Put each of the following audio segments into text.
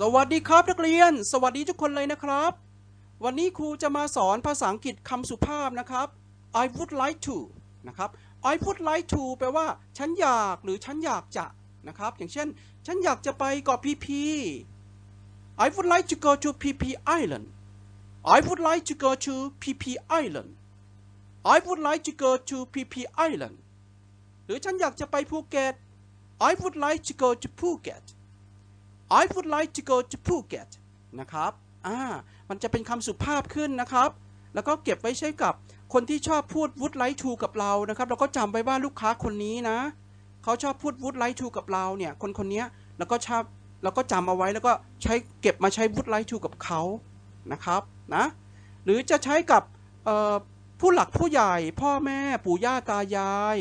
สวัสดีครับนักเรียน สวัสดีทุกคนเลยนะครับ วันนี้ครูจะมาสอนภาษาอังกฤษคำสุภาพนะครับ I would like to นะครับ I would like to แปลว่า ฉันอยากหรือฉันอยากจะนะครับ อย่างเช่น ฉันอยากจะไปเกาะพีพี I would like to go to PP Island I would like to go to PP Island I would like to go to PP Island หรือฉันอยากจะไปภูเก็ต I would like to go to Phuket I would like to go to Phuket นะครับอ่ามันจะเป็นคำสุภาพขึ้นนะครับ แล้วก็เก็บไว้ใช้กับคนที่ชอบพูด would like to กับเรานะครับเราก็จำไว้ว่าลูกค้าคนนี้นะ เขาชอบพูด would like to กับเราเนี่ย คนคนนี้แล้วก็ชอบแล้วก็จำเอาไว้แล้วก็ใช้เก็บมาใช้ would like to กับเขานะครับนะหรือจะใช้กับผู้หลักผู้ใหญ่พ่อแม่ปู่ย่าตายาย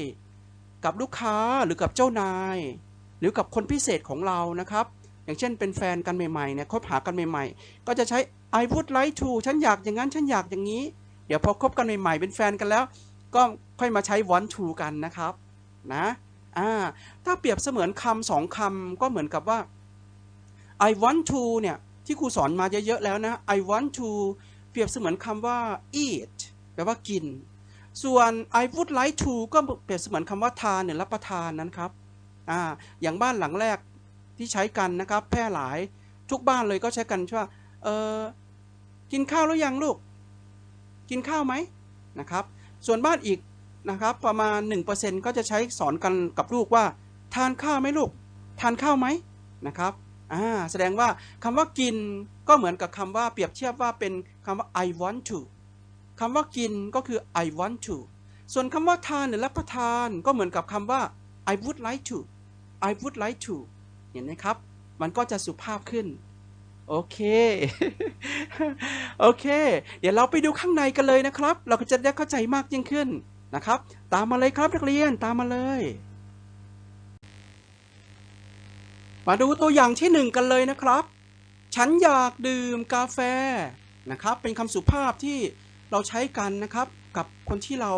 กับลูกค้าหรือกับเจ้านาย หรือกับคนพิเศษของเรานะครับ อย่างเช่นเป็นแฟนกันใหม่ๆเนี่ยคบหากันใหม่ๆ ก็จะใช้ I would like to ฉันอยากอย่างนั้น ฉันอยากอย่างนี้ เดี๋ยวพอคบกันใหม่ๆ เป็นแฟนกันแล้ว ก็ค่อยมาใช้ want to กันนะครับนะอ่าถ้าเปรียบเสมือนคำสองคำก็เหมือนกับว่า I want to เนี่ยที่ครูสอนมาเยอะๆแล้วนะ I want to เปรียบเสมือนคำว่า eat แปลว่ากิน ส่วน I would like to ก็เปรียบเสมือนคำว่าทานเนี่ยรับประทานนั้นครับอ่าอย่างบ้านหลังแรก ที่ใช้กันนะครับ แพร่หลายทุกบ้านเลยก็ใช้กันว่าเออกินข้าวหรือยังลูก กินข้าวไหมนะครับ ส่วนบ้านอีกนะครับประมาณ 1%ก็จะใช้สอนกันกับลูกว่า ทานข้าวไหมลูก ทานข้าวไหมนะครับอ่าแสดงว่าคำว่ากินก็เหมือนกับคำว่าเปรียบเทียบว่าเป็นคำว่า I want to คำว่ากินก็คือ I want to ส่วนคำว่าทานหรือรับประทานก็เหมือนกับคำว่า I would like to I would like to เห็นไหมครับ มันก็จะสุภาพขึ้น โอเค โอเค เดี๋ยวเราไปดูข้างในกันเลยนะครับ เราก็จะได้เข้าใจมากยิ่งขึ้นนะครับ ตามมาเลยครับนักเรียนตามมาเลย มาดูตัวอย่างที่หนึ่งกันเลยนะครับ ฉันอยากดื่มกาแฟนะครับ เป็นคำสุภาพที่เราใช้กันนะครับ กับคนที่เรา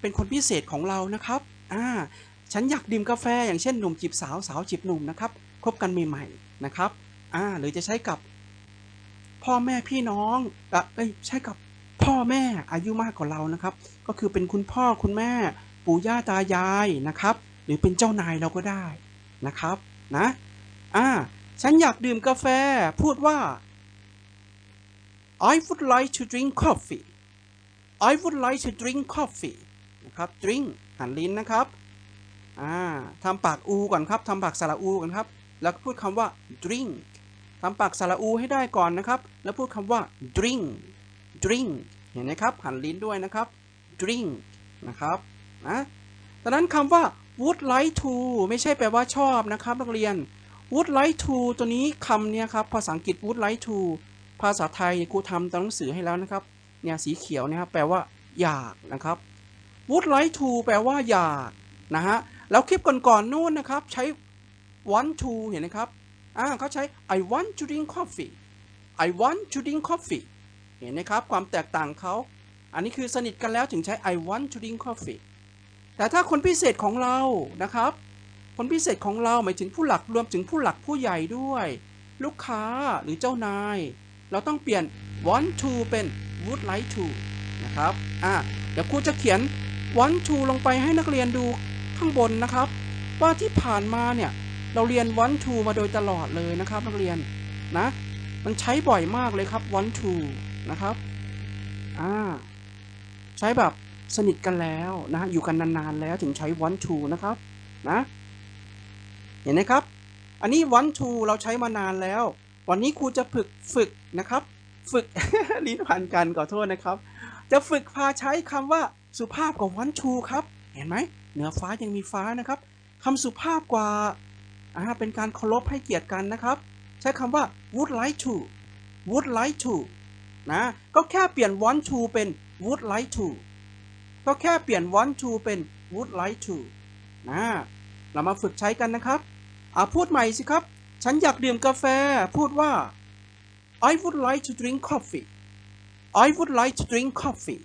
เป็นคนพิเศษของเรานะครับ อ่า ฉันอยากดื่มกาแฟอย่างเช่นหนุ่มจีบสาวสาวจีบหนุ่มนะครับ คบกันใหม่ๆนะครับอ่าหรือจะใช้กับพ่อแม่พี่น้องอะเอ้ยใช้กับพ่อแม่อายุมากกว่าเรานะครับ ก็คือเป็นคุณพ่อคุณแม่ ปู่ย่าตายายนะครับ หรือเป็นเจ้านายเราก็ได้นะครับนะอ่าฉันอยากดื่มกาแฟพูดว่า I would like to drink coffee I would like to drink coffee นะครับ drink หันลิ้นนะครับอ่าทำปากอูก่อนครับทำปากสระอูก่อนครับ แล้วก็พูดคำว่า drink ทำปากสระอูให้ได้ก่อนนะครับ แล้วพูดคำว่า drink drink เห็นไหมครับ หันลิ้นด้วยนะครับ drink นะครับนะดังนั้นคำว่า would like to ไม่ใช่แปลว่าชอบนะครับนักเรียน would like to ตัวนี้คำเนี้ยครับ ภาษาอังกฤษ would like to ภาษาไทยครูทำตัวหนังสือให้แล้วนะครับ เนี่ยสีเขียวนะครับแปลว่าอยากนะครับ would like to แปลว่าอยากนะฮะ แล้วคลิปก่อนๆนู่นนะครับ ใช้ want to เห็นไหมครับอ่าเขาใช้ I want to drink coffee I want to drink coffee เห็นไหมครับ ความแตกต่างเขาอันนี้คือสนิทกันแล้วถึงใช้ I want to drink coffee แต่ถ้าคนพิเศษของเรานะครับ คนพิเศษของเราหมายถึงผู้หลักรวมถึงผู้หลักผู้ใหญ่ด้วย ลูกค้าหรือเจ้านาย เราต้องเปลี่ยน want to เป็น would like to นะครับอ่าเดี๋ยวครูจะเขียน want to ลงไปให้นักเรียนดูข้างบนนะครับ ว่าที่ผ่านมาเนี่ย เราเรียน want to มาโดยตลอดเลยนะครับนักเรียนนะ มันใช้บ่อยมากเลยครับ want to นะครับอ่าใช้แบบสนิทกันแล้วนะอยู่กันนานๆแล้วถึงใช้ want to นะครับนะเห็นไหมครับ อันนี้ want to เราใช้มานานแล้ว วันนี้ครูจะฝึกฝึกนะครับ ฝึกลิ้นพันกันขอโทษนะครับ จะฝึกพาใช้คำว่าสุภาพกว่า want to ครับ เห็นไหมเหนือฟ้ายังมีฟ้านะครับคำสุภาพกว่า อ่าเป็นการเคารพให้เกียรติกันนะครับ ใช้คำว่า would like to would like to นะก็แค่เปลี่ยน want to เป็น would like to ก็แค่เปลี่ยน want to เป็น would like to นะเรามาฝึกใช้กันนะครับอ่าพูดใหม่สิครับ ฉันอยากดื่มกาแฟ พูดว่า I would like to drink coffee I would like to drink coffee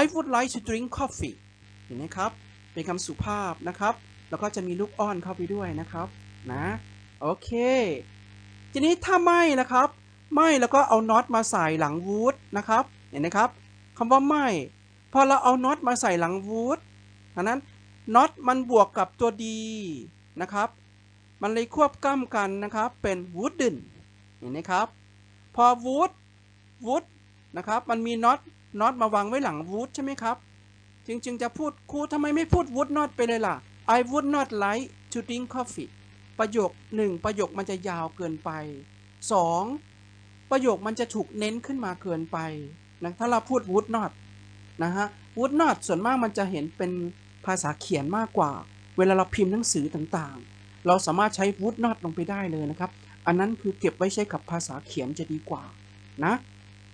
I would like to drink coffee เห็นไหมครับ เป็นคำสุภาพนะครับ แล้วก็จะมีลูกอ้อนเข้าไปด้วยนะครับนะโอเค ทีนี้ถ้าไม่นะครับ ไม่แล้วก็เอาน็อตมาใส่หลังวูดนะครับเห็นไหมครับคำว่าไม่พอเราเอาน็อตมาใส่หลังวูดอันนั้นน็อตมันบวกกับตัวดีนะครับ มันเลยควบกล้ำกันนะครับ เป็น wooden เห็นไหมครับ พอ wood wood นะครับ มันมีน็อตน็อตมาวางไว้หลัง wood ใช่ไหมครับ จริงๆจะพูดครูทำไมไม่พูด would not ไปเลยล่ะ I would not like to drink coffee ประโยคหนึ่งประโยคมันจะยาวเกินไปสองประโยคมันจะถูกเน้นขึ้นมาเกินไปนะถ้าเราพูด would not นะฮะ would not ส่วนมากมันจะเห็นเป็นภาษาเขียนมากกว่า เวลาเราพิมพ์หนังสือต่างๆ เราสามารถใช้ would not ลงไปได้เลยนะครับ อันนั้นคือเก็บไว้ใช้กับภาษาเขียนจะดีกว่านะ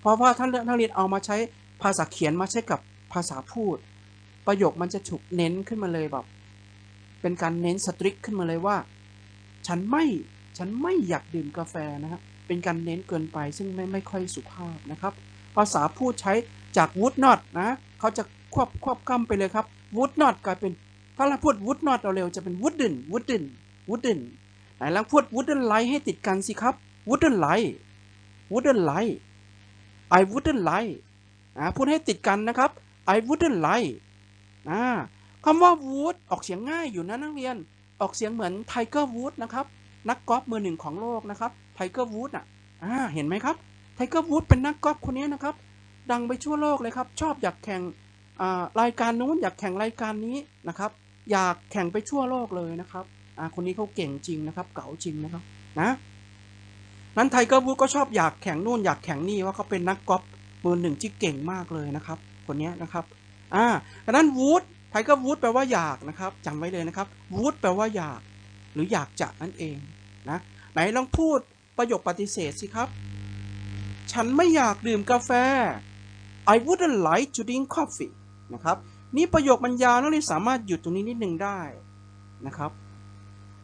เพราะว่าถ้านักเรียนเอามาใช้ภาษาเขียนมาใช้กับภาษาพูด ประโยคมันจะถูกเน้นขึ้นมาเลยแบบ เป็นการเน้นสตริกขึ้นมาเลยว่า ฉันไม่ฉันไม่อยากดื่มกาแฟนะครับเป็นการเน้นเกินไปซึ่งไม่ไม่ค่อยสุภาพนะครับ ภาษาพูดใช้จาก would not นะเขาจะควบควบกล้ำไปเลยครับ would not กลายเป็นถ้าเราพูด would not เราเร็วจะเป็น wouldn't wouldn't wouldn't ไหนลองพูด wouldn't like ให้ติดกันสิครับ wouldn't like wouldn't like I wouldn't like อ่าพูดให้ติดกันนะครับ I wouldn't like อ่า คำว่า would ออกเสียงง่ายอยู่นะนักเรียน ออกเสียงเหมือน Tiger Woods นะครับ นักกอล์ฟมือหนึ่งของโลกนะครับ Tiger Woods อะอ่าเห็นไหมครับ Tiger Woods เป็นนักกอล์ฟคนนี้นะครับ ดังไปทั่วโลกเลยครับ ชอบอยากแข่งอ่ารายการนู้นอยากแข่งรายการนี้นะครับ อยากแข่งไปทั่วโลกเลยนะครับอ่าคนนี้เขาเก่งจริงนะครับ เก๋าจริงนะครับนะนั้นไทเกอร์วูดก็ชอบอยากแข่งนู่นอยากแข่งนี่ว่าเขาเป็นนักกอล์ฟมือหนึ่งที่เก่งมากเลยนะครับ คนนี้นะครับอ่าดังนั้นวูด ไทเกอร์วูดแปลว่าอยากนะครับจำไว้เลยนะครับวูดแปลว่าอยาก หรืออยากจะนั่นเองนะไหนลองพูดประโยคปฏิเสธสิครับ ฉันไม่อยากดื่มกาแฟ I wouldn't like to drink coffee นะครับนี่ประโยคมันยาวนักเรียนสามารถหยุดตรงนี้นิดนึงได้นะครับ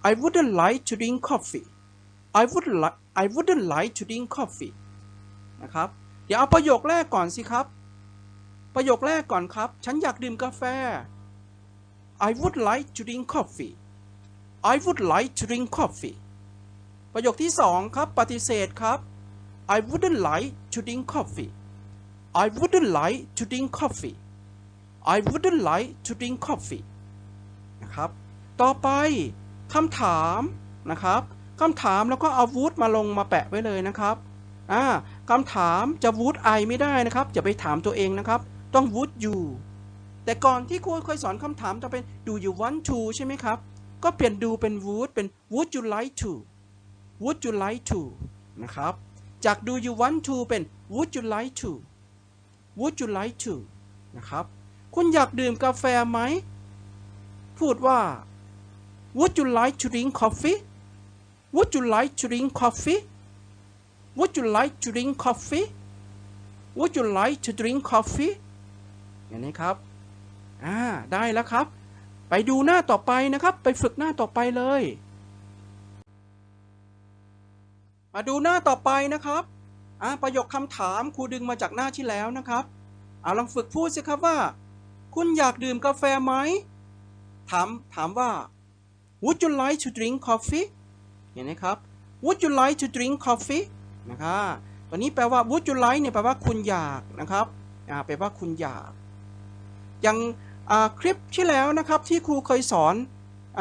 I wouldn't like to drink coffee I would like I wouldn't like to drink coffee นะครับเดี๋ยวเอาประโยคแรกก่อนสิครับ ประโยคแรกก่อนครับ ฉันอยากดื่มกาแฟ I would like to drink coffee I would like to drink coffee ประโยคที่สองครับ ปฏิเสธครับ I wouldn't like to drink coffee I wouldn't like to drink coffee I wouldn't like to drink coffee นะครับ ต่อไปคำถามนะครับคำถามแล้วก็เอา would มาลงมาแปะไว้เลยนะครับอ่าคำถามจะ would I ไม่ได้นะครับอย่าไปถามตัวเองนะครับ ต้อง would you แต่ก่อนที่ครูเคยสอนคำถามจะเป็น do you want to ใช่ไหมครับ ก็เปลี่ยน do เป็น would เป็น would you like to would you like to นะครับ จาก do you want to เป็น would you like to would you like to นะครับ คุณอยากดื่มกาแฟไหม พูดว่า would you like to drink coffee would you like to drink coffee would you like to drink coffee would you like to drink coffee อย่างนี้ครับ อ่าได้แล้วครับ ไปดูหน้าต่อไปนะครับ ไปฝึกหน้าต่อไปเลย มาดูหน้าต่อไปนะครับอ่าประโยคคำถามครูดึงมาจากหน้าที่แล้วนะครับเอาลองฝึกพูดสิครับว่า คุณอยากดื่มกาแฟไหมถามถามว่า Would you like to drink coffee เห็นไหมครับ Would you like to drink coffee นะครับตัวนี้แปลว่า Would you like เนี่ยแปลว่าคุณอยากนะครับอ่าแปลว่าคุณอยาก อย่าง คลิปที่แล้วนะครับที่ครูเคยสอนอ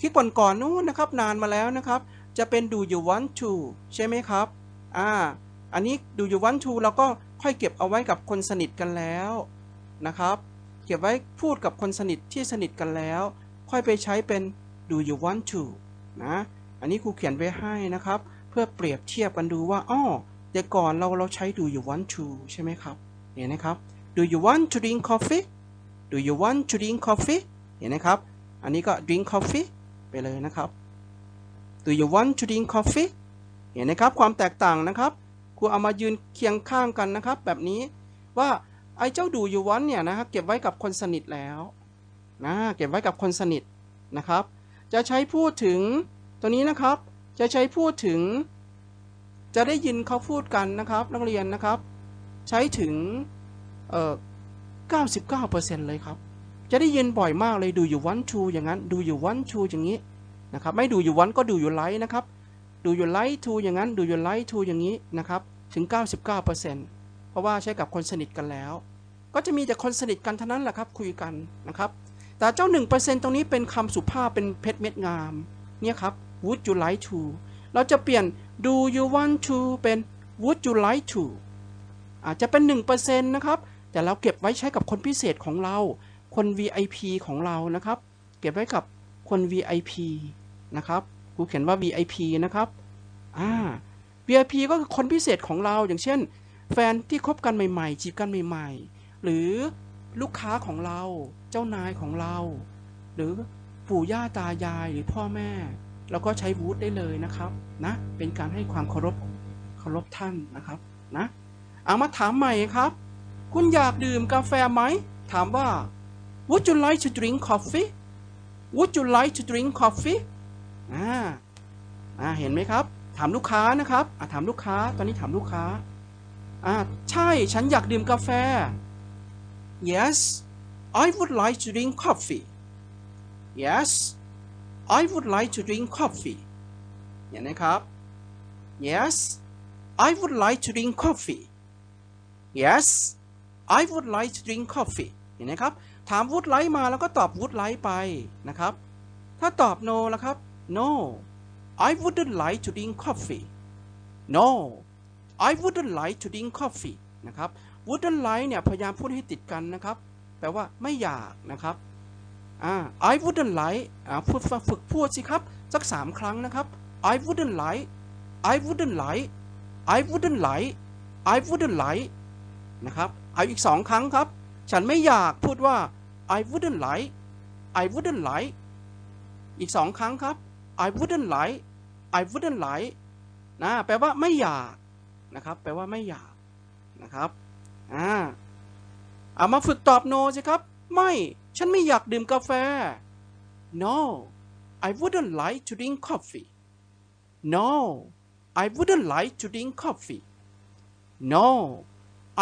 คลิปก่อนๆนู้นนะครับนานมาแล้วนะครับ จะเป็น do you want to ใช่ไหมครับอ่าอันนี้ do you want to เราก็ค่อยเก็บเอาไว้กับคนสนิทกันแล้วนะครับ เก็บไว้พูดกับคนสนิทที่สนิทกันแล้ว ค่อยไปใช้เป็น do you want to นะอันนี้ครูเขียนไว้ให้นะครับ เพื่อเปรียบเทียบกันดูว่าอ้อแต่ก่อนเราเราใช้ do you want to ใช่ไหมครับเห็นไหมครับ do you want to drink coffee do you want to drink coffee เห็นไหมครับ อันนี้ก็ drink coffee ไปเลยนะครับ do you want to drink coffee เห็นไหมครับความแตกต่างนะครับครูเอามายืนเคียงข้างกันนะครับ แบบนี้ว่าไอ้เจ้า do you want เนี่ยนะครับเก็บไว้กับคนสนิทแล้วนะเก็บไว้กับคนสนิทนะครับ จะใช้พูดถึงตัวนี้นะครับ จะใช้พูดถึง จะได้ยินเขาพูดกันนะครับ นักเรียนนะครับ ใช้ถึงเออ 99%เลยครับ จะได้ยินบ่อยมากเลย do you want to อย่างนั้น do you want to อย่างนี้นะครับ ไม่ do you want ก็ do you like นะครับ do do you like to อย่างนั้น do you like to อย่างนี้นะครับ ถึง 99%เพราะว่าใช้กับคนสนิทกันแล้ว ก็จะมีแต่คนสนิทกันเท่านั้นแหละครับคุยกันนะครับ แต่เจ้า 1%ตรงนี้เป็นคำสุภาพเป็นเพชรเม็ดงาม เนี่ยครับ would you like to เราจะเปลี่ยน do you want to เป็น would you like to อาจจะเป็น 1%นะครับ แต่เราเก็บไว้ใช้กับคนพิเศษของเรา คน VIP ของเรานะครับ เก็บไว้กับคน VIP นะครับครูเขียนว่า VIP นะครับอ่า VIP ก็คือคนพิเศษของเราอย่างเช่น แฟนที่คบกันใหม่ๆ จีบกันใหม่ๆ หรือลูกค้าของเรา เจ้านายของเรา หรือปู่ย่าตายายหรือพ่อแม่ เราก็ใช้วูดได้เลยนะครับนะเป็นการให้ความเคารพเคารพท่านนะครับนะเอามาถามใหม่ครับ คุณอยากดื่มกาแฟไหม ถามว่า Would you like to drink coffee Would you like to drink coffee อ่าอ่าเห็นไหมครับ ถามลูกค้านะครับอ่าถามลูกค้า ตอนนี้ถามลูกค้าอ่าใช่ ฉันอยากดื่มกาแฟ Yes I would like to drink coffee Yes I would like to drink coffee เห็นไหมครับ Yes I would like to drink coffee Yes I would like to drink coffee เห็นไหมครับ ถาม would like มาแล้วก็ตอบ would like ไปนะครับ ถ้าตอบ no แล้วครับ no I wouldn't like to drink coffee no I wouldn't like to drink coffee นะครับ wouldn't like เนี่ยพยายามพูดให้ติดกันนะครับ แปลว่าไม่อยากนะครับอ่า I wouldn't like อ่าพูดฝึกพูดสิครับ สักสามครั้งนะครับ I wouldn't like I wouldn't like I wouldn't like I wouldn't like นะครับ เอาอีกสองครั้งครับ ฉันไม่อยากพูดว่า I wouldn't like I wouldn't like อีกสองครั้งครับ I wouldn't like I wouldn't like นะแปลว่าไม่อยากนะครับ แปลว่าไม่อยากนะครับอ่าเอามาฝึกตอบ no สิครับ ไม่ฉันไม่อยากดื่มกาแฟ no I wouldn't like to drink coffee no I wouldn't like to drink coffee no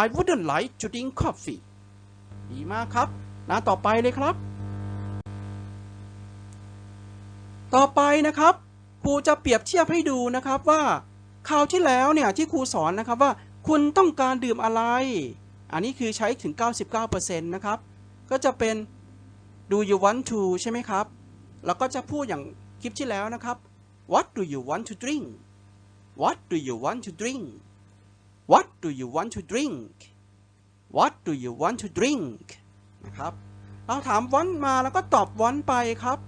I wouldn't like to drink coffee ดีมากครับนะต่อไปเลยครับ ต่อไปนะครับครูจะเปรียบเทียบให้ดูนะครับว่าคราวที่แล้วเนี่ยที่ครูสอนนะครับว่าคุณต้องการดื่มอะไร อันนี้คือใช้ถึง 99%นะครับ ก็จะเป็น do you want to ใช่ไหมครับ แล้วก็จะพูดอย่างคลิปที่แล้วนะครับ what do you want to drink what do you want to drink what do you want to drink what do you want to drink นะครับ เราถาม want มาแล้วก็ตอบ want ไปครับ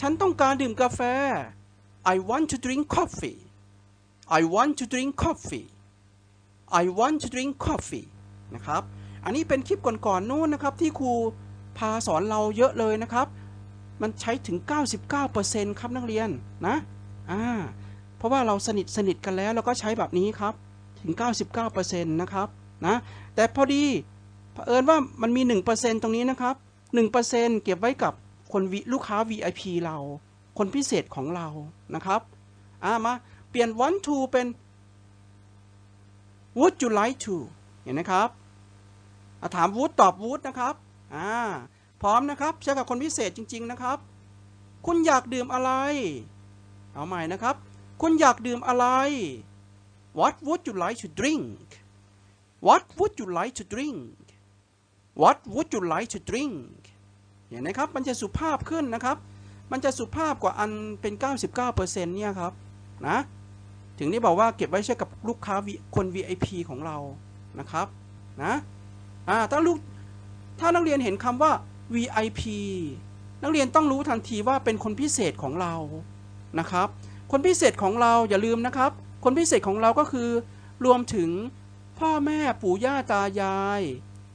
ฉันต้องการดื่มกาแฟ I want to drink coffee I want to drink coffee I want to drink coffee นะครับ อันนี้เป็นคลิปก่อนๆนู้นนะครับที่ครูพาสอนเราเยอะเลยนะครับ มันใช้ถึง 99%ครับนักเรียนนะ อ่า เพราะว่าเราสนิทสนิทกันแล้วเราก็ใช้แบบนี้ครับ ถึง 99%นะครับนะแต่พอดีเผอิญว่ามันมี 1%ตรงนี้นะครับ 1%เก็บไว้กับคนวิลูกค้า VIP เรา คนพิเศษของเรานะครับอ่ามาเปลี่ยน want to เป็น would you like to เห็นไหมครับถาม would ตอบ would นะครับอ่าพร้อมนะครับใช้กับคนพิเศษจริง ๆนะครับ คุณอยากดื่มอะไร เอาใหม่นะครับ คุณอยากดื่มอะไร What would you like to drink What would you like to drink What would you like to drink เห็นไหมครับ มันจะสุภาพขึ้นนะครับ มันจะสุภาพกว่าอันเป็น 99%เนี่ยครับ นะ ถึงได้บอกว่าเก็บไว้ใช้กับลูกค้าคน VIP ของเรา นะครับ นะ อ่า ถ้าลูก ถ้านักเรียนเห็นคำว่า VIP นักเรียนต้องรู้ทันทีว่าเป็นคนพิเศษของเรา นะครับ คนพิเศษของเราอย่าลืมนะครับ คนพิเศษของเราก็คือ รวมถึงพ่อแม่ปู่ย่าตายาย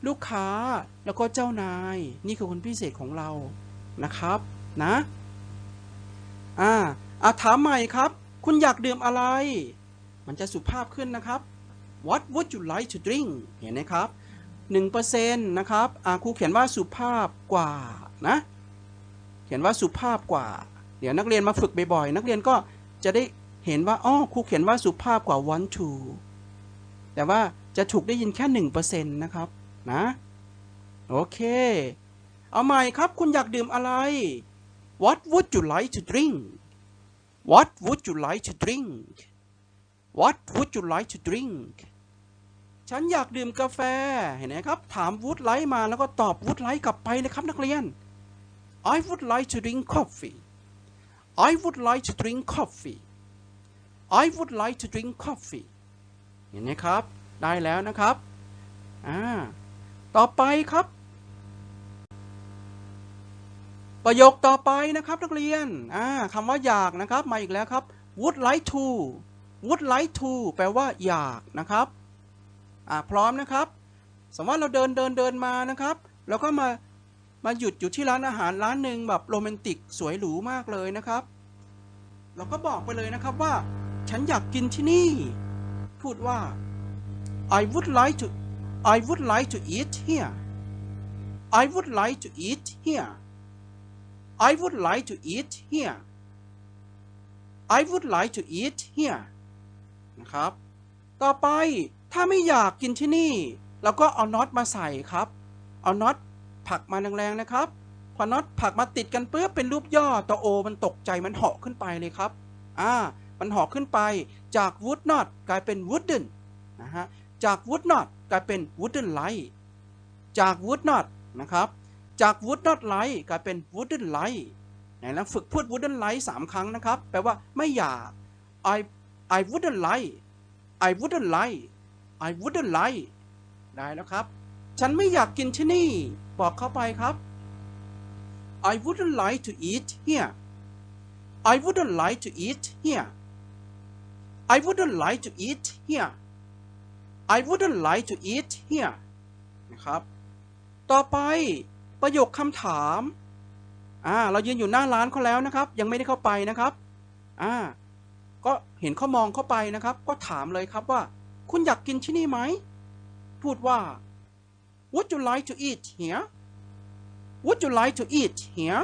ลูกค้าแล้วก็เจ้านาย นี่คือคนพิเศษของเรานะครับนะอ่าอะถามใหม่ครับ คุณอยากดื่มอะไร มันจะสุภาพขึ้นนะครับ What would you like to drink เห็นไหมครับ1%นะครับอ่าครูเขียนว่าสุภาพกว่านะ เขียนว่าสุภาพกว่า เดี๋ยวนักเรียนมาฝึกบ่อยๆ นักเรียนก็จะได้ เห็นว่าอ้อครูเขียนว่าสุภาพกว่า want to แต่ว่าจะถูกได้ยินแค่ 1%นะครับ นะ โอเค เอาใหม่ครับ คุณอยากดื่มอะไร What would you like to drink What would you like to drink What would you like to drink ฉันอยากดื่มกาแฟ เห็นไหมครับ ถาม would like มาแล้วก็ตอบ would like กลับไปเลยครับนักเรียน I would like to drink coffee I would like to drink coffee I would like to drink coffee เห็นไหมครับ ได้แล้วนะครับอ่าต่อไปครับ ประโยคต่อไปนะครับนักเรียนอ่าคำว่าอยากนะครับ มาอีกแล้วครับ would like to would like to แปลว่าอยากนะครับอ่าพร้อมนะครับ สมมติว่าเราเดินเดินเดินมานะครับแล้วก็มามาหยุดอยู่ที่ร้านอาหารร้านหนึ่งแบบโรแมนติกสวยหรูมากเลยนะครับ เราก็บอกไปเลยนะครับว่า ฉันอยากกินที่นี่ พูดว่า I would like to I would like to eat here I would like to eat here I would like to eat here I would like to eat here นะครับ ต่อไปถ้าไม่อยากกินที่นี่ เราก็เอาน็อตมาใส่ครับ เอาน็อตผักมาแรงๆนะครับ พอน็อตผักมาติดกันเปื้อเป็นรูปย่อตัวโอมันตกใจมันเหาะขึ้นไปเลยครับ อ่า มันหาะขึ้นไปจาก would not กลายเป็น wooden นะฮะจาก would not กลายเป็น wooden light จาก would not นะครับจาก would not light กลายเป็น wooden light ไหนลองฝึกพูด wooden light สามครั้งนะครับ แปลว่าไม่อยาก I I wouldn't lie I wouldn't lie I wouldn't lie ได้แล้วครับ ฉันไม่อยากกินที่นี่ บอกเข้าไปครับ I wouldn't like to eat here I wouldn't like to eat here I wouldn't like to eat here I wouldn't like to eat here นะครับ ต่อไปประโยคคำถามอ่าเรายืนอยู่หน้าร้านเขาแล้วนะครับ ยังไม่ได้เข้าไปนะครับอ่าก็เห็นเขามองเข้าไปนะครับ ก็ถามเลยครับว่า คุณอยากกินที่นี่ไหม พูดว่า Would you like to eat here Would you like to eat here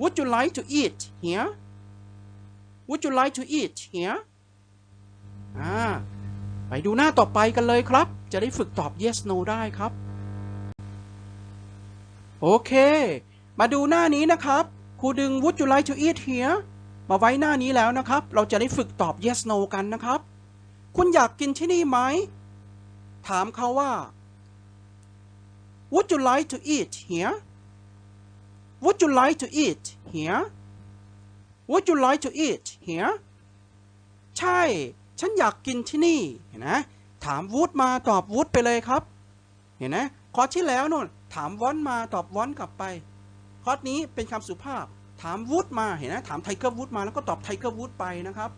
Would you like to eat here Would you like to eat here อ่าไปดูหน้าต่อไปกันเลยครับ จะได้ฝึกตอบ yes no ได้ครับ โอเค มาดูหน้านี้นะครับครูดึง Would you like to eat here มาไว้หน้านี้แล้วนะครับ เราจะได้ฝึกตอบ yes no กันนะครับ คุณอยากกินที่นี่ไหม ถามเขาว่า Would you like to eat here Would you like to eat here Would you like to eat here ใช่ ฉันอยากกินที่นี่เห็นไหมถาม would มาตอบ would ไปเลยครับ เห็นไหมคอร์สที่แล้วนู่นถาม want มาตอบ want กลับไปคอร์สนี้เป็นคำสุภาพ ถาม would มาเห็นไหมถาม tiger would มาแล้วก็ตอบ tiger would ไปนะครับ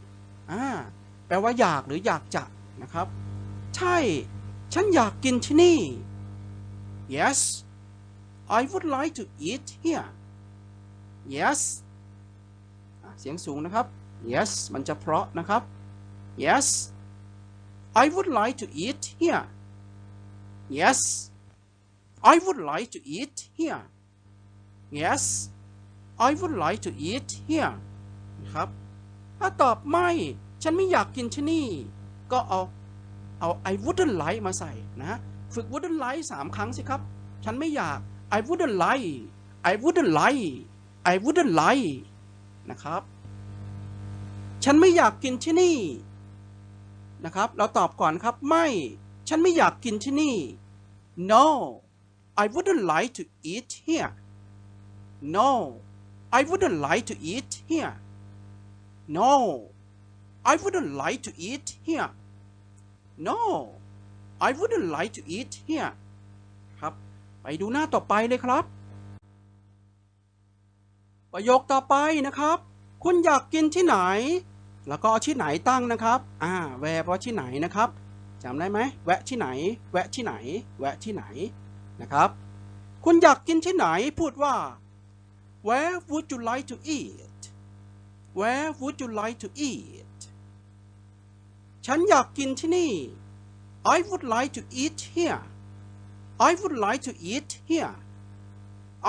อ่าแปลว่าอยากหรืออยากจะนะครับ ใช่ ฉันอยากกินที่นี่ yes I would like to eat here yes เสียงสูงนะครับ yes มันจะเพราะนะครับ yes I would like to eat here yes I would like to eat here yes I would like to eat here นะครับ ถ้าตอบไม่ ฉันไม่อยากกินที่นี่ ก็เอา เอา I wouldn't like มาใส่นะ ฝึก wouldn't like สามครั้งสิครับ ฉันไม่อยาก I wouldn't like I wouldn't like I wouldn't like นะครับ ฉันไม่อยากกินที่นี่ นะครับ เราตอบก่อนครับ ไม่ ฉันไม่อยากกินที่นี่ no I wouldn't like to eat here no I wouldn't like to eat here no I wouldn't like to eat here no I wouldn't like to eat here ครับ ไปดูหน้าต่อไปเลยครับ ประโยคต่อไปนะครับ คุณอยากกินที่ไหน แล้วก็ที่ไหนตั้งนะครับ อ่า แวร์ว่าที่ไหนนะครับจำได้ไหมแวะที่ไหน แวะที่ไหน แวะที่ไหนนะครับ คุณอยากกินที่ไหนพูดว่า where would you like to eat where would you like to eat ฉันอยากกินที่นี่ I would like to eat here I would like to eat here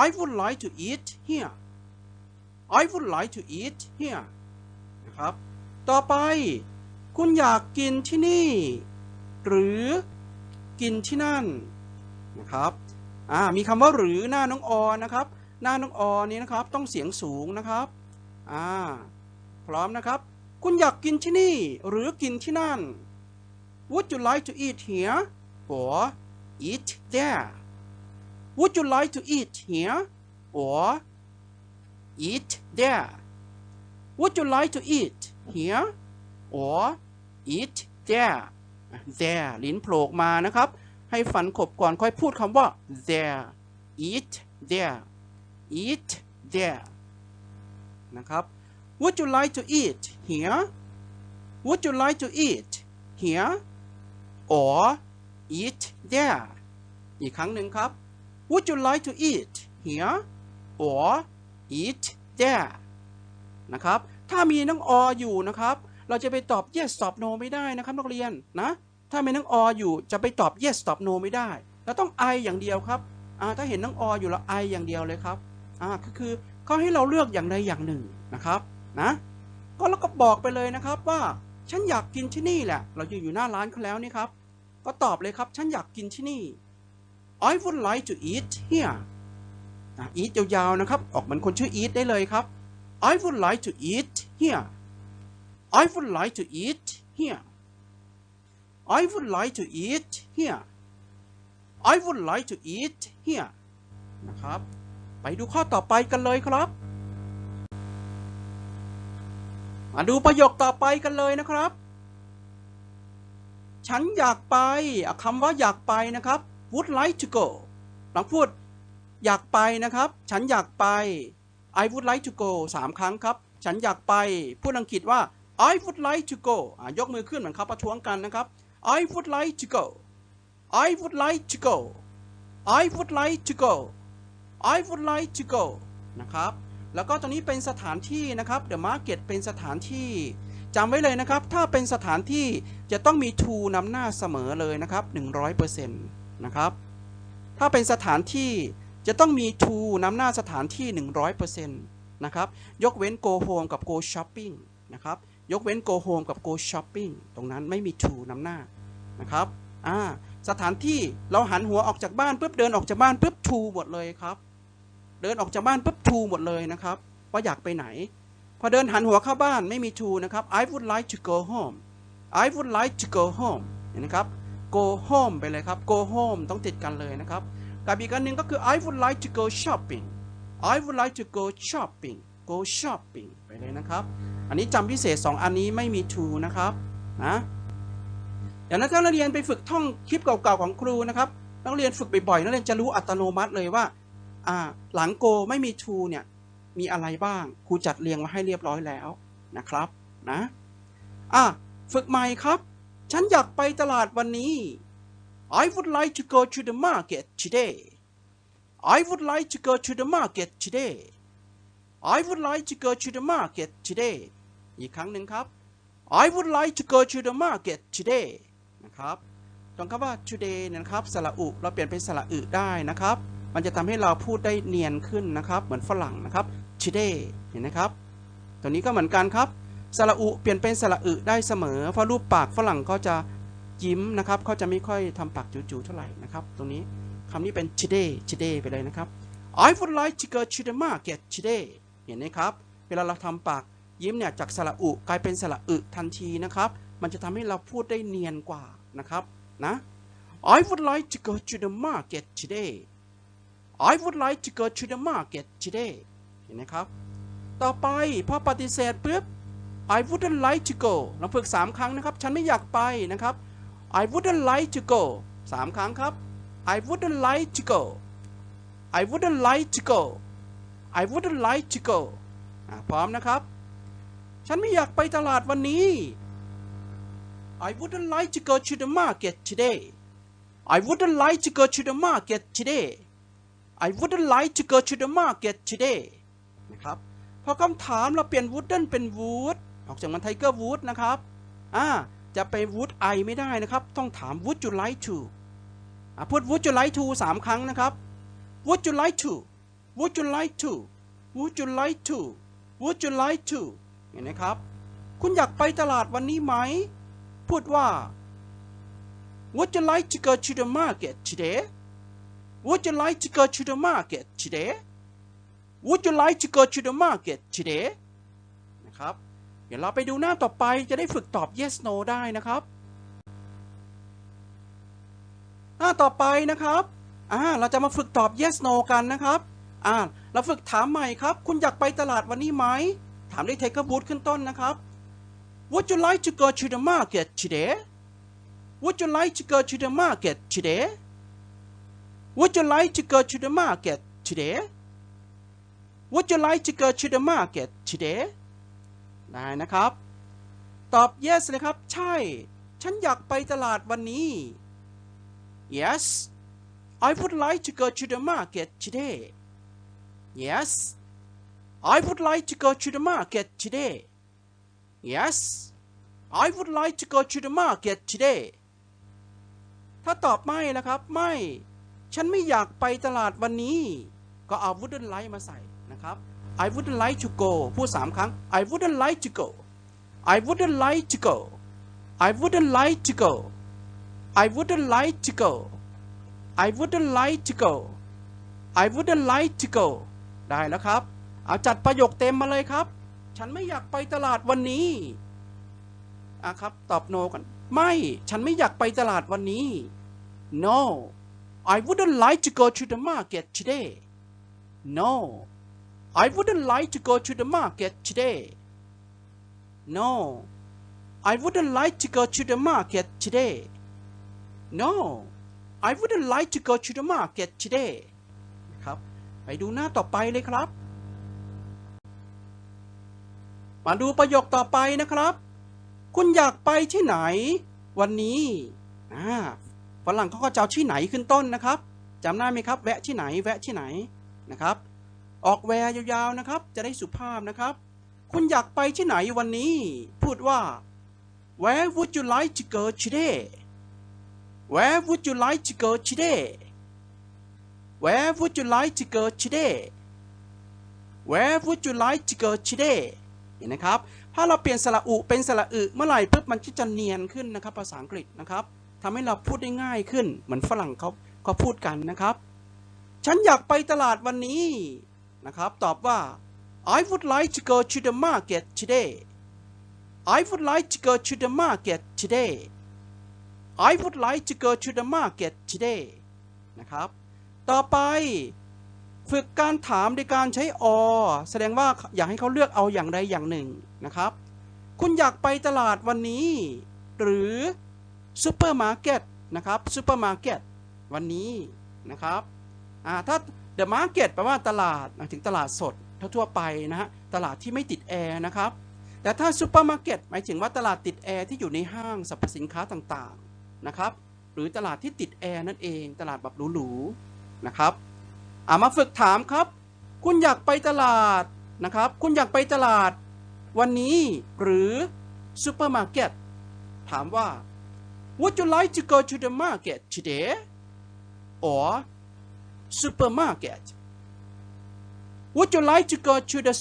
I would like to eat here I would like to eat here นะครับ ต่อไป คุณอยากกินที่นี่ หรือกินที่นั่นนะครับอ่ามีคำว่าหรือหน้าน้องออนะครับ หน้าน้องออนี้นะครับ ต้องเสียงสูงนะครับอ่าพร้อมนะครับ คุณอยากกินที่นี่ หรือกินที่นั่น Would you like to eat here or eat there Would you like to eat here or eat there Would you like to eat here or eat there there ลิ้นโผล่มานะครับ ให้ฝันขบก่อนค่อยพูดคำว่า there eat there eat there นะครับ Would you like to eat here Would you like to eat here or eat there อีกครั้งหนึ่งครับ Would you like to eat here or eat there นะครับ ถ้ามีนังออยู่นะครับ เราจะไปตอบ yes ตอบ no ไม่ได้นะครับนักเรียนนะ ถ้ามีนังออยู่จะไปตอบ yes ตอบ no ไม่ได้เราต้อง I อย่างเดียวครับอ่าถ้าเห็นนังออยู่แล้ว I อย่างเดียวเลยครับอ่าก็คือเขาให้เราเลือกอย่างใดอย่างหนึ่งนะครับนะก็เราก็บอกไปเลยนะครับว่าฉันอยากกินที่นี่แหละ เราอยู่อยู่หน้าร้านเขาแล้วนี่ครับ ก็ตอบเลยครับ ฉันอยากกินที่นี่ I would like to eat here อะ eat ยาวๆนะครับ ออกเหมือนคนชื่อ eat ได้เลยครับ I would like to eat here I would like to eat here I would like to eat here I would like to eat here นะครับ ไปดูข้อต่อไปกันเลยครับ มาดูประโยคต่อไปกันเลยนะครับ ฉันอยากไปคำว่าอยากไปนะครับ would like to go ลองพูดอยากไปนะครับ ฉันอยากไป I would like to go สามครั้งครับ ฉันอยากไปพูดอังกฤษว่า I would like to go ยกมือขึ้นเหมือนเขาประท้วงกันนะครับ I would like to go I would like to go I would like to go I would like to go นะครับ แล้วก็ตรงนี้เป็นสถานที่นะครับ The Market เป็นสถานที่จำไว้เลยนะครับ ถ้าเป็นสถานที่จะต้องมี to นำหน้าเสมอเลยนะครับ 100%นะครับ ถ้าเป็นสถานที่ จะต้องมี to นำหน้าสถานที่ 100%นะครับ ยกเว้น go home กับ go shopping นะครับ ยกเว้น go home กับ go shopping ตรงนั้นไม่มี to นำหน้านะครับ อ่า สถานที่เราหันหัวออกจากบ้านปุ๊บเดินออกจากบ้านปุ๊บ to หมดเลยครับ เดินออกจากบ้านปุ๊บ to หมดเลยนะครับ ว่าอยากไปไหน พอเดินหันหัวเข้าบ้านไม่มี to นะครับ I would like to go home I would like to go home เห็นไหมครับ go home ไปเลยครับ go home ต้องติดกันเลยนะครับ กับอีกอันหนึ่งก็คือ I would like to go shopping I would like to go shopping go shopping ไปเลยนะครับ อันนี้จำพิเศษ 2 อันนี้ไม่มี to นะครับนะเดี๋ยวถ้านักเรียนไปฝึกท่องคลิปเก่าๆของครูนะครับ นักเรียนฝึกบ่อยๆนักเรียนจะรู้อัตโนมัติเลยว่าอ่าหลัง go ไม่มี to เนี่ยมีอะไรบ้าง ครูจัดเรียงมาให้เรียบร้อยแล้วนะครับนะอะฝึกใหม่ครับ ฉันอยากไปตลาดวันนี้ I would like to go to the market today I would like to go to the market today I would like to go to the market today อีกครั้งหนึ่งครับ I would like to go to the market today นะครับตรงคำว่า today นะครับสระอุเราเปลี่ยนเป็นสระอึได้นะครับ มันจะทำให้เราพูดได้เนียนขึ้นนะครับ เหมือนฝรั่งนะครับ today เห็นไหมครับ ตัวนี้ก็เหมือนกันครับสระอุเปลี่ยนเป็นสระอึได้เสมอ เพราะรูปปากฝรั่งก็จะ ยิ้มนะครับเขาจะไม่ค่อยทำปากจู่ๆเท่าไหร่นะครับตรงนี้คำนี้เป็น today today ไปเลยนะครับ I would like to go to the market today เห็นไหมครับ เวลาเราทำปากยิ้มเนี่ยจากสระอุกลายเป็นสระอึทันทีนะครับ มันจะทำให้เราพูดได้เนียนกว่านะครับนะ I would like to go to the market today I would like to go to the market today เห็นไหมครับ ต่อไปพอปฏิเสธปุ๊บ I wouldn't like to go เราฝึกสามครั้งนะครับ ฉันไม่อยากไปนะครับ I wouldn't like to go สามครั้งครับ I wouldn't like to go I wouldn't like to go I wouldn't like to go พร้อมนะครับ ฉันไม่อยากไปตลาดวันนี้ I wouldn't like to go to the market today I wouldn't like to go to the market today I wouldn't like to go to the market today นะครับพอคำถามเราเปลี่ยน wouldn't เป็น would ออกจากมันไทเกอร์ would นะครับ อ่า จะไป would I ไม่ได้นะครับ ต้องถาม would you like to พูด would you like to สามครั้งนะครับ would you like to would you like to would you like to would you like to เห็นไหมครับ คุณอยากไปตลาดวันนี้ไหม พูดว่า would you like to go to the market today would you like to go to the market today Would you like to go to the market today นะครับ ดี๋ยวเราไปดูหน้าต่อไปจะได้ฝึกตอบ yes no ได้นะครับ หน้าต่อไปนะครับอ่าเราจะมาฝึกตอบ yes no กันนะครับอ่าเราฝึกถามใหม่ครับ คุณอยากไปตลาดวันนี้ไหม ถามด้วย take a boot ขึ้นต้นนะครับ Would you like to go to the market today Would you like to go to the market today Would you like to go to the market today Would you like to go to the market today ได้นะครับ ตอบ yes เลยครับ ใช่ ฉันอยากไปตลาดวันนี้ yes I would like to go to the market today yes I would like to go to the market today yes I would like to go to the market today ถ้าตอบไม่นะครับ ไม่ ฉันไม่อยากไปตลาดวันนี้ ก็เอา wouldn't like มาใส่นะครับ I wouldn't like to go พูดสามครั้ง I wouldn't like to go I wouldn't like to go I wouldn't like to go I wouldn't like to go I wouldn't like to go I wouldn't like to go ได้แล้วครับ เอาจัดประโยคเต็มมาเลยครับ ฉันไม่อยากไปตลาดวันนี้อะครับ ตอบ no กัน ไม่ ฉันไม่อยากไปตลาดวันนี้ no I wouldn't like to go to the market today no I wouldn't like to go to the market today. No, I wouldn't like to go to the market today. No, I wouldn't like to go to the market today. นะครับ ไปดูหน้าต่อไปเลยครับ มาดูประโยคต่อไปนะครับ คุณอยากไปที่ไหน วันนี้อ่าฝรั่งเขาก็จะเอาที่ไหนขึ้นต้นนะครับจำได้ไหมครับ แวะที่ไหน แวะที่ไหนนะครับ ออกแวร์ยาวๆนะครับ จะได้สุภาพนะครับ คุณอยากไปที่ไหนวันนี้ พูดว่า Where would you like to go today Where would you like to go today Where would you like to go today Where would you like to go today เห็นนะครับ ถ้าเราเปลี่ยนสระอุเป็นสระอึเมื่อไหร่ปุ๊บมันก็จะเนียนขึ้นนะครับ ภาษาอังกฤษนะครับทำให้เราพูดได้ง่ายขึ้น เหมือนฝรั่งเขาเขาพูดกันนะครับ ฉันอยากไปตลาดวันนี้ นะครับ ตอบว่า I would like to go to the market today I would like to go to the market today I would like to go to the market today นะครับ ต่อไปฝึกการถามในการใช้ or แสดงว่าอยากให้เขาเลือกเอาอย่างใดอย่างหนึ่งนะครับ คุณอยากไปตลาดวันนี้ หรือซูเปอร์มาร์เก็ตนะครับซูเปอร์มาร์เก็ตวันนี้นะครับอ่าถ้า The Market แปลว่าตลาดหมายถึงตลาดสดทั่วไปนะฮะตลาดที่ไม่ติดแอร์นะครับ แต่ถ้าซูเปอร์มาร์เก็ตหมายถึงว่าตลาดติดแอร์ที่อยู่ในห้างสรรพสินค้าต่างๆนะครับ หรือตลาดที่ติดแอร์นั่นเองตลาดแบบหรูๆนะครับอามาฝึกถามครับ คุณอยากไปตลาดนะครับ คุณอยากไปตลาดวันนี้หรือซูเปอร์มาร์เก็ตถามว่า Would you like to go to the market today or supermarket. Would you like to go to the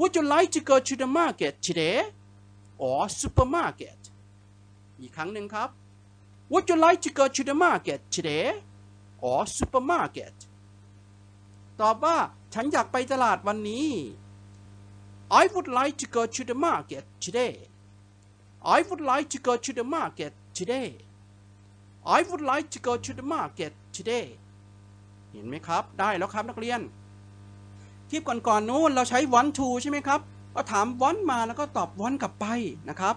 Would you like to go to the market today or supermarket? อีกครั้งหนึ่งครับ Would you like to go to the market today or supermarket? ตอบว่าฉันอยากไปตลาดวันนี้ I would like to go to the market today. I would like to go to the market today. I would like to go to the market today. เห็นไหมครับ ได้แล้วครับนักเรียนคลิปก่อนๆนู้นเราใช้ want to ใช่ไหมครับ ก็ถาม want มาแล้วก็ตอบ want กลับไปนะครับ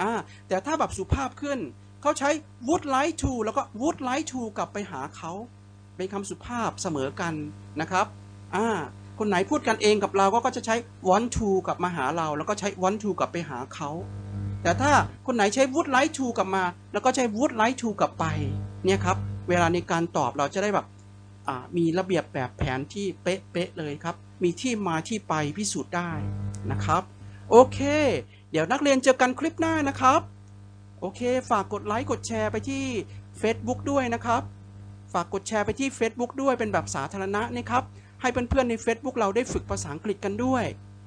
อ่าแต่ถ้าแบบสุภาพขึ้น เขาใช้ would like to แล้วก็ would like to กลับไปหาเขาเป็นคำสุภาพเสมอกันนะครับอ่าคนไหนพูดกันเองกับเราก็จะใช้ want to กลับมาหาเรา แล้วก็ใช้ want to กลับไปหาเขาแต่ถ้าคนไหนใช้ would like to กลับมา แล้วก็ใช้ would like to กลับไปเนี่ยครับเวลาในการตอบเราจะได้แบบ มีระเบียบแบบแผนที่เป๊ะๆเลยครับ มีที่มาที่ไปพิสูจน์ได้นะครับ โอเค เดี๋ยวนักเรียนเจอกันคลิปหน้านะครับ โอเค ฝากกดไลค์กดแชร์ไปที่ Facebook ด้วยนะครับ ฝากกดแชร์ไปที่ Facebook ด้วยเป็นแบบสาธารณะนะครับ ให้เพื่อนๆใน Facebook เราได้ฝึกภาษาอังกฤษกันด้วย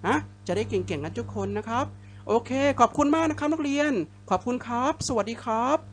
นะจะได้เก่งๆกันทุกคนนะครับ โอเค ขอบคุณมากนะครับนักเรียน ขอบคุณครับ สวัสดีครับ